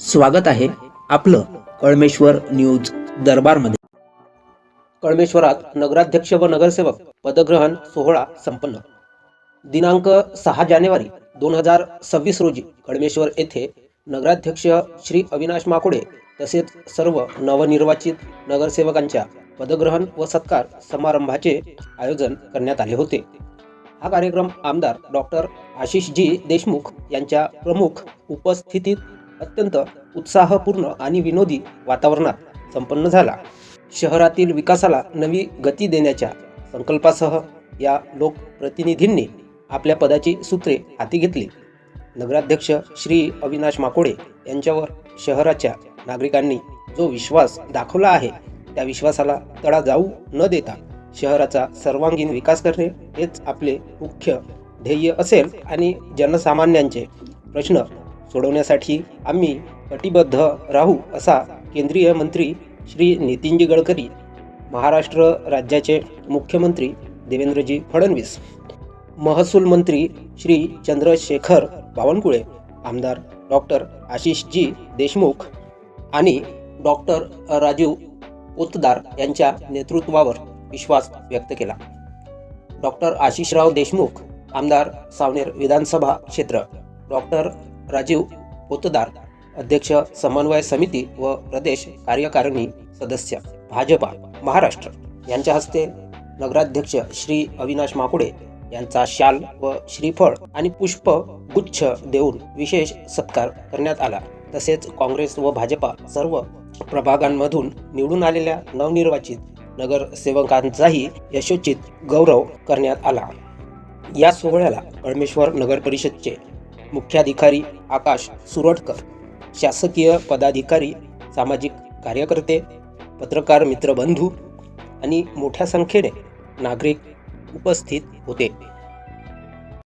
स्वागत आहे आपलं कळमेश्वर न्यूज दरबारमध्ये. कळमेश्वरात नगराध्यक्ष व नगरसेवक पदग्रहण सोहळा संपन्न. दिनांक सहा जानेवारी दोन हजार सव्वीस रोजी कळमेश्वर येथे नगराध्यक्ष श्री अविनाश माकोडे तसेच सर्व नवनिर्वाचित नगरसेवकांच्या पदग्रहण व सत्कार समारंभाचे आयोजन करण्यात आले होते. हा कार्यक्रम आमदार डॉक्टर आशिषजी देशमुख यांच्या प्रमुख उपस्थितीत अत्यंत उत्साहपूर्ण आणि विनोदी वातावरणात संपन्न झाला. शहरातील विकासाला नवी गती देण्याच्या संकल्पासह या लोकप्रतिनिधींनी आपल्या पदाची सूत्रे हाती घेतली. नगराध्यक्ष श्री अविनाश माकोडे यांच्यावर शहराच्या नागरिकांनी जो विश्वास दाखवला आहे त्या विश्वासाला तडा जाऊ न देता शहराचा सर्वांगीण विकास करणे हेच आपले मुख्य ध्येय असेल आणि जनसामान्यांचे प्रश्न सोडवण्यासाठी आम्ही कटिबद्ध राहू असा केंद्रीय मंत्री श्री नितीनजी गडकरी महाराष्ट्र राज्याचे मुख्यमंत्री देवेंद्रजी फडणवीस महसूल मंत्री श्री चंद्रशेखर बावनकुळे आमदार डॉक्टर आशिषजी देशमुख आणि डॉक्टर राजीव पोतदार यांच्या नेतृत्वावर विश्वास व्यक्त केला. डॉक्टर आशिषराव देशमुख आमदार सावनेर विधानसभा क्षेत्र डॉक्टर राजीव पोतदार अध्यक्ष समन्वय समिती व प्रदेश कार्यकारिणी सदस्य भाजपा महाराष्ट्र. यांच्या हस्ते नगराध्यक्ष श्री अविनाश माकुडे यांचा शाल व श्रीफळ आणि पुष्प गुच्छ देऊन विशेष सत्कार करण्यात आला. तसेच काँग्रेस व भाजपा सर्व प्रभागांमधून निवडून आलेल्या नवनिर्वाचित नगरसेवकांचाही यशोचित गौरव करण्यात आला. या सोहळ्याला कळमेश्वर नगर परिषदचे मुख्याधिकारी आकाश सुरटकर शासकीय पदाधिकारी सामाजिक कार्यकर्ते पत्रकार मित्रबंधू आणि मोठ्या संख्येने नागरिक उपस्थित होते.